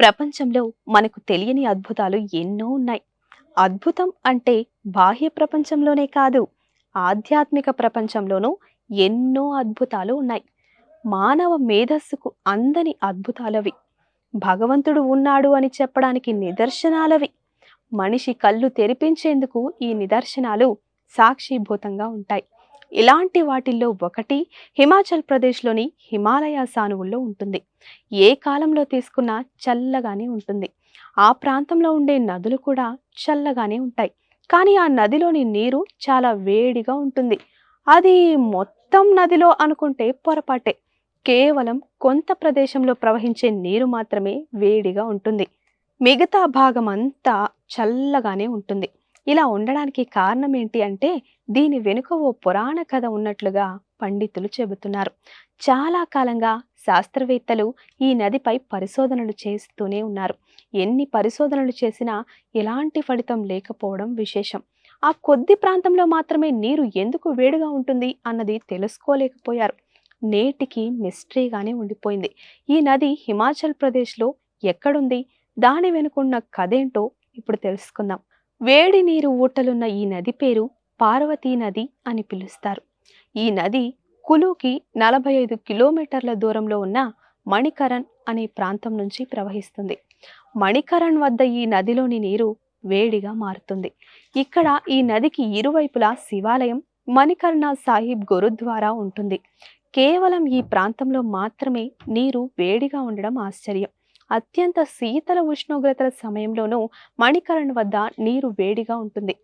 ప్రపంచంలో మనకు తెలియని అద్భుతాలు ఎన్నో ఉన్నాయి. అద్భుతం అంటే బాహ్య ప్రపంచంలోనే కాదు ఆధ్యాత్మిక ప్రపంచంలోనూ ఎన్నో అద్భుతాలు ఉన్నాయి. మానవ మేధస్సుకు అందని అద్భుతాలవి. భగవంతుడు ఉన్నాడు అని చెప్పడానికి నిదర్శనాలవి. మనిషి కళ్ళు తెరిపించేందుకు ఈ నిదర్శనాలు సాక్షిభూతంగా ఉంటాయి. ఇలాంటి వాటిల్లో ఒకటి హిమాచల్ ప్రదేశ్లోని హిమాలయ సానువుల్లో ఉంటుంది. ఏ కాలంలో తీసుకున్నా చల్లగానే ఉంటుంది. ఆ ప్రాంతంలో ఉండే నదులు కూడా చల్లగానే ఉంటాయి. కానీ ఆ నదిలోని నీరు చాలా వేడిగా ఉంటుంది. అది మొత్తం నదిలో అనుకుంటే పొరపాటే. కేవలం కొంత ప్రదేశంలో ప్రవహించే నీరు మాత్రమే వేడిగా ఉంటుంది. మిగతా భాగం అంతా చల్లగానే ఉంటుంది. ఇలా ఉండడానికి కారణం ఏంటి అంటే దీని వెనుక ఓ పురాణ కథ ఉన్నట్లుగా పండితులు చెబుతున్నారు. చాలా కాలంగా శాస్త్రవేత్తలు ఈ నదిపై పరిశోధనలు చేస్తూనే ఉన్నారు. ఎన్ని పరిశోధనలు చేసినా ఎలాంటి ఫలితం లేకపోవడం విశేషం. ఆ కొద్ది ప్రాంతంలో మాత్రమే నీరు ఎందుకు వేడిగా ఉంటుంది అన్నది తెలుసుకోలేకపోయారు. నేటికి మిస్టరీగానే ఉండిపోయింది. ఈ నది హిమాచల్ ప్రదేశ్లో ఎక్కడుంది? దాని వెనుకున్న కథేంటో ఇప్పుడు తెలుసుకుందాం. వేడి నీరు ఊటలున్న ఈ నది పేరు పార్వతీ నది అని పిలుస్తారు. ఈ నది కులుకి నలభై ఐదు కిలోమీటర్ల దూరంలో ఉన్న మణికరణ్ అనే ప్రాంతం నుంచి ప్రవహిస్తుంది. మణికరణ్ వద్ద ఈ నదిలోని నీరు వేడిగా మారుతుంది. ఇక్కడ ఈ నదికి ఇరువైపులా శివాలయం మణికర్ణ సాహిబ్ గురుద్వారా ఉంటుంది. కేవలం ఈ ప్రాంతంలో మాత్రమే నీరు వేడిగా ఉండడం ఆశ్చర్యం. అత్యంత శీతల ఉష్ణోగ్రతల సమయంలోనూ మణికరణ్ వద్ద నీరు వేడిగా ఉంటుంది.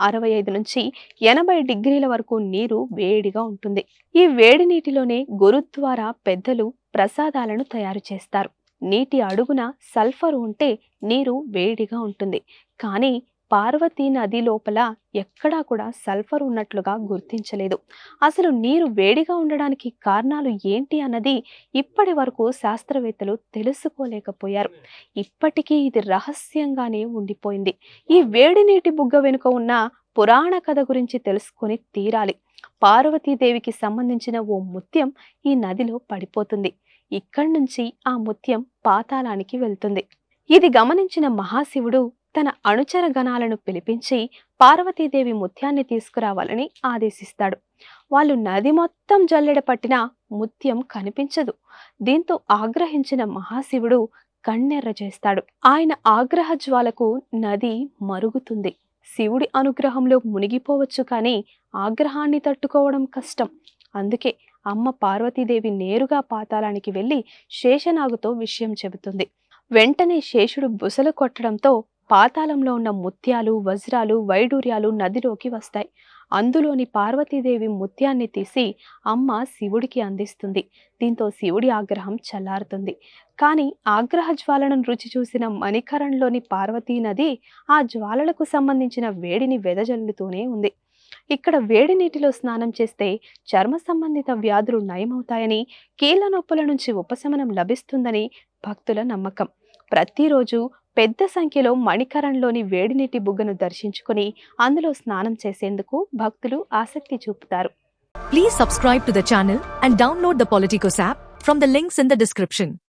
అరవై ఐదు నుంచి ఎనభై డిగ్రీల వరకు నీరు వేడిగా ఉంటుంది. ఈ వేడి నీటిలోనే గురుద్వారా పెద్దలు ప్రసాదాలను తయారు చేస్తారు. నీటి అడుగున సల్ఫర్ ఉంటే నీరు వేడిగా ఉంటుంది. కానీ పార్వతీ నది లోపల ఎక్కడా కూడా సల్ఫర్ ఉన్నట్లుగా గుర్తించలేదు. అసలు నీరు వేడిగా ఉండడానికి కారణాలు ఏంటి అన్నది ఇప్పటి వరకు శాస్త్రవేత్తలు తెలుసుకోలేకపోయారు. ఇప్పటికీ ఇది రహస్యంగానే ఉండిపోయింది. ఈ వేడి నీటి బుగ్గ వెనుక ఉన్న పురాణ కథ గురించి తెలుసుకొని తీరాలి. పార్వతీదేవికి సంబంధించిన ఓ ముత్యం ఈ నదిలో పడిపోతుంది. ఇక్కడి నుంచి ఆ ముత్యం పాతాళానికి వెళ్తుంది. ఇది గమనించిన మహాశివుడు తన అనుచర గణాలను పిలిపించి పార్వతీదేవి ముత్యాన్ని తీసుకురావాలని ఆదేశిస్తాడు. వాళ్ళు నది మొత్తం జల్లెడ పట్టినా ముత్యం కనిపించదు. దీంతో ఆగ్రహించిన మహాశివుడు కన్నెర్ర చేస్తాడు. ఆయన ఆగ్రహ జ్వాలకు నది మరుగుతుంది. శివుడి అనుగ్రహంలో మునిగిపోవచ్చు కానీ ఆగ్రహాన్ని తట్టుకోవడం కష్టం. అందుకే అమ్మ పార్వతీదేవి నేరుగా పాతాళానికి వెళ్ళి శేషనాగుతో విషయం చెబుతుంది. వెంటనే శేషుడు బుసలు కొట్టడంతో పాతాళంలో ఉన్న ముత్యాలు వజ్రాలు వైడూర్యాలు నదిలోకి వస్తాయి. అందులోని పార్వతీదేవి ముత్యాన్ని తీసి అమ్మ శివుడికి అందిస్తుంది. దీంతో శివుడి ఆగ్రహం చల్లారుతుంది. కానీ ఆగ్రహ జ్వాలను రుచి చూసిన మణికరణ్లోని పార్వతీ నది ఆ జ్వాలలకు సంబంధించిన వేడిని వెదజల్లుతూనే ఉంది. ఇక్కడ వేడి నీటిలో స్నానం చేస్తే చర్మ సంబంధిత వ్యాధులు నయమవుతాయని కీళ్ళ నొప్పుల నుంచి ఉపశమనం లభిస్తుందని భక్తుల నమ్మకం. ప్రతిరోజు పెద్ద సంఖ్యలో మణికరణ్లోని వేడినీటి బుగ్గను దర్శించుకుని అందులో స్నానం చేసేందుకు భక్తులు ఆసక్తి చూపుతారు. Please subscribe to the channel and download the Politicos app from the links in the description